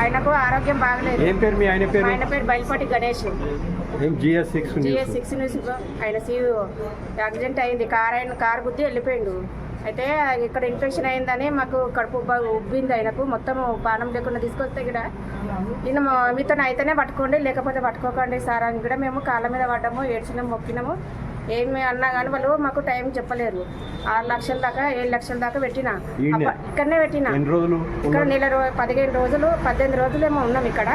ఆయనకు ఆరోగ్యం బాగలేదు. ఏం పేరు మీ ఆయన పేరు? ఆయన పేరు Bayalupati Ganesh. GS six GS six news ఆయన సీ యాక్సిడెంట్ అయింది. కార్ ఆయన కార్ గుద్ది వెళ్ళిపోయిండు. అయితే ఇక్కడ ఇన్ఫెక్షన్ అయిందని మాకు కడుపు ఉబ్బ- ఉబ్బింది ఆయనకు. మొత్తం పానం లేకుండా తీసుకొస్తే ఇక్కడ మా- మీతో అయితేనే పట్టుకోండి లేకపోతే పట్టుకోకండి సార్ అని కూడా మేము కాళ్ళ మీద పడ్డాము ఏడ్చినాము మొక్కినాము. ఏమి అన్నా కానీ వాళ్ళు మాకు టైం చెప్పలేరు. ఆరు లక్షల దాకా ఏడు లక్షల దాకా పెట్టిన. ఇక్కడనే పెట్టిన. ఇక్కడ నెల రో పదిహేను రోజులు పద్దెనిమిది రోజులేమో ఉన్నాం ఇక్కడ.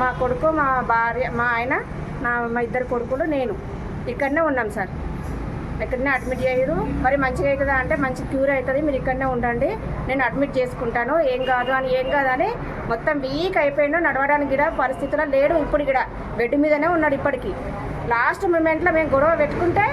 మా కొడుకు మా భార్య మా ఆయన నా మా ఇద్దరు కొడుకులు నేను ఇక్కడనే ఉన్నాం సార్. ఇక్కడనే అడ్మిట్ చేయరు. మరి మంచిగా అవుతుందా అంటే మంచి క్యూర్ అవుతుంది. మీరు ఇక్కడనే ఉండండి. నేను అడ్మిట్ చేసుకుంటాను. ఏం కాదు అని ఏం కాదు అని మొత్తం వీక్ అయిపోయిండు. నడవడానికి కూడా పరిస్థితిలో లేడు. ఇప్పుడు ఇక్కడ బెడ్ మీదనే ఉన్నాడు ఇప్పటికి. లాస్ట్ మూమెంట్లో మేము గొడవ పెట్టుకుంటే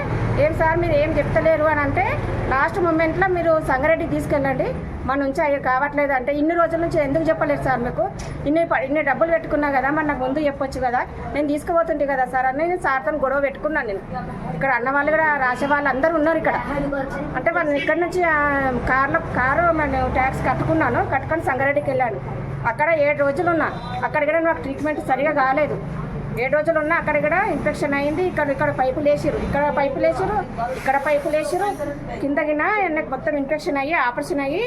ఏం సార్ మీరు ఏం చెప్తలేరు అని అంటే లాస్ట్ మూమెంట్లో మీరు సంగారెడ్డి తీసుకెళ్ళండి. మా నుంచి అయ్యి కావట్లేదు అంటే ఇన్ని రోజుల నుంచి ఎందుకు చెప్పలేదు సార్ మీకు? ఇన్ని ప- ఇన్ని డబ్బులు పెట్టుకున్నా కదా మరి నాకు ముందు చెప్పొచ్చు కదా? నేను తీసుకుపోతుంటే కదా సార్ అని నేను సార్తో గొడవ పెట్టుకున్నాను నేను. ఇక్కడ అన్న వాళ్ళు కూడా రాసే వాళ్ళు అందరూ ఉన్నారు ఇక్కడ. అంటే మనం ఇక్కడ నుంచి కార్లో కారు నేను ట్యాక్స్ కట్టుకున్నాను కట్టుకొని సంగారెడ్డికి వెళ్ళాను. అక్కడ ఏడు రోజులు ఉన్నా. అక్కడ కూడా నాకు ట్రీట్మెంట్ సరిగా కాలేదు. ఏడు రోజులు ఉన్నా అక్కడ కూడా ఇన్ఫెక్షన్ అయింది. ఇక్కడ ఇక్కడ పైపులు వేసిరు ఇక్కడ పైపులు వేసిరు ఇక్కడ పైపులు వేసిరు కింద గిన ఆయనకు మొత్తం ఇన్ఫెక్షన్ అయ్యి ఆపరేషన్ అయ్యి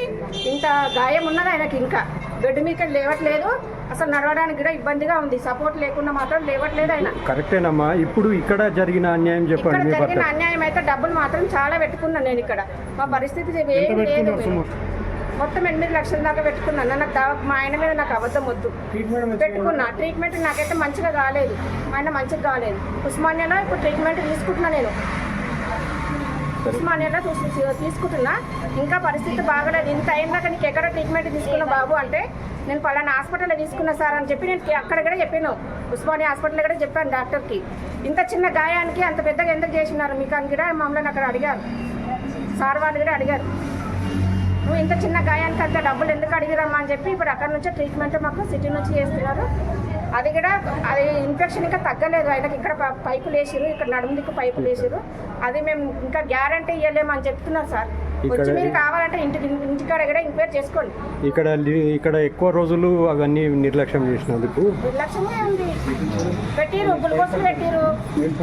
ఇంత గాయం ఉన్నది ఆయనకి ఇంకా. బెడ్ మీద లేవట్లేదు. అసలు నడవడానికి కూడా ఇబ్బందిగా ఉంది. సపోర్ట్ లేకుండా మాత్రం లేవట్లేదు ఆయన. కరెక్టేనమ్మా. ఇప్పుడు ఇక్కడ జరిగిన అన్యాయం ఇక్కడ చెప్పండి మీ జరిగిన అన్యాయం అయితే డబ్బులు మాత్రం చాలా పెట్టుకున్నాను నేను ఇక్కడ. మా పరిస్థితి ఏం లేదు మొత్తం ఎనిమిది లక్షల దాకా పెట్టుకున్నాను నాకు మా ఆయన మీద నాకు అబద్ధం వద్దు. పెట్టుకున్నా. ట్రీట్మెంట్ నాకైతే మంచిగా కాలేదు మా ఆయన మంచిగా కాలేదు. ఉస్మానియాలో ఇప్పుడు ట్రీట్మెంట్ తీసుకుంటున్నా నేను. ఉస్మానియాలో తీసుకుంటున్నా. ఇంకా పరిస్థితి బాగలేదు. ఇంత అయినాక నీకు ఎక్కడ ట్రీట్మెంట్ తీసుకున్నా బాబు అంటే నేను పలానా హాస్పిటల్లో తీసుకున్నా సార్ అని చెప్పి నేను అక్కడ కూడా చెప్పాను. ఉస్మానియా హాస్పిటల్లో కూడా చెప్పాను డాక్టర్కి. ఇంత చిన్న గాయానికి అంత పెద్దగా ఎందుకు చేసినారు? మీకు అని కూడా మమ్మల్ని అక్కడ అడిగారు. సార్ వాళ్ళు కూడా అడిగారు. నువ్వు ఇంత చిన్న గాయానికి అంత డబ్బులు ఎందుకు అడిగిరమ్మా అని చెప్పి ఇప్పుడు అక్కడ నుంచే ట్రీట్మెంట్ మాకు సిటీ నుంచి చేస్తున్నారు. అది కూడా అది ఇన్ఫెక్షన్ ఇంకా తగ్గలేదు. ఆయనకి ఇక్కడ పైపులు వేసిరు ఇక్కడ నడుము దిక్కు పైపులు వేసిరు అది మేము ఇంకా గ్యారంటీ ఇవ్వలేము అని చెప్తున్నారు సార్. ఇక్కడ- వచ్చి మీరు కావాలంటే ఇంటికి ఇంటికాడ కూడా ఎంక్వైరీ చేసుకోండి. ఇక్కడ లి- ఇక్కడ ఎక్కువ రోజులు అవన్నీ నిర్లక్ష్యం చేసినందుకు నిర్లక్ష్యమే ఉంది. పెట్టిరు గ్లూకోజులు పెట్టిరు.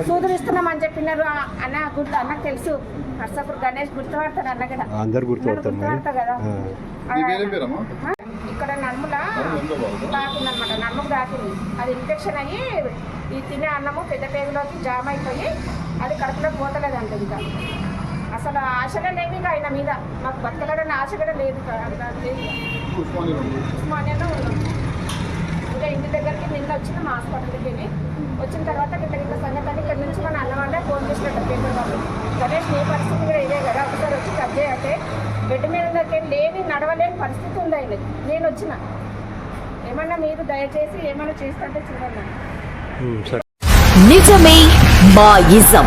సూదులు ఇస్తున్నామని చెప్పినారు ఆ, అన్న గుర్తు అన్నకు తెలుసు. నర్సాపూర్ గణేష్ గుర్తుపడతాడు అన్న కూడా. అందరు గుర్తుపడతారు మరి. కదా. ఆ. నీ పేరేం పేరమ్మా? ఆ, ఇక్కడ నడుముల తాకింది అనమాట నడుముకు తాకింది అది ఇన్ఫెక్షన్ అయ్యి ఈ తినే అన్నము పెద్ద పేగులోకి జామ్ అయిపోయి అది కడుపులో పోతలేదంట ఇంకా. అసలు ఆశగా లేవు ఆయన మీద. మాకు బతకలేడని ఆశ కూడా లేదు కదా. ఉస్మానియాలో ఉన్నాం. ఇంకా ఇంటి దగ్గరికి నిన్న వచ్చిన మా హాస్పిటల్కి వెళ్ళి వచ్చిన తర్వాత గిట్ల గిట్ల సంగతి అని ఇక్కడ నుంచి మన అన్న వాళ్ళే ఫోన్ చేసినట్టు పేపర్ వాళ్ళు. గణేష్ నీ పరిస్థితి కూడా ఇదే కదా? ఒకసారి వచ్చి కట్ చేయంటే బెడ్ మీద లేని నడవలేని పరిస్థితి ఉంది ఆయన నేను వచ్చిన. ఏమన్నా మీరు దయచేసి ఏమన్నా చేస్తుంటే చూడండి. నిజమే మా ఇజం.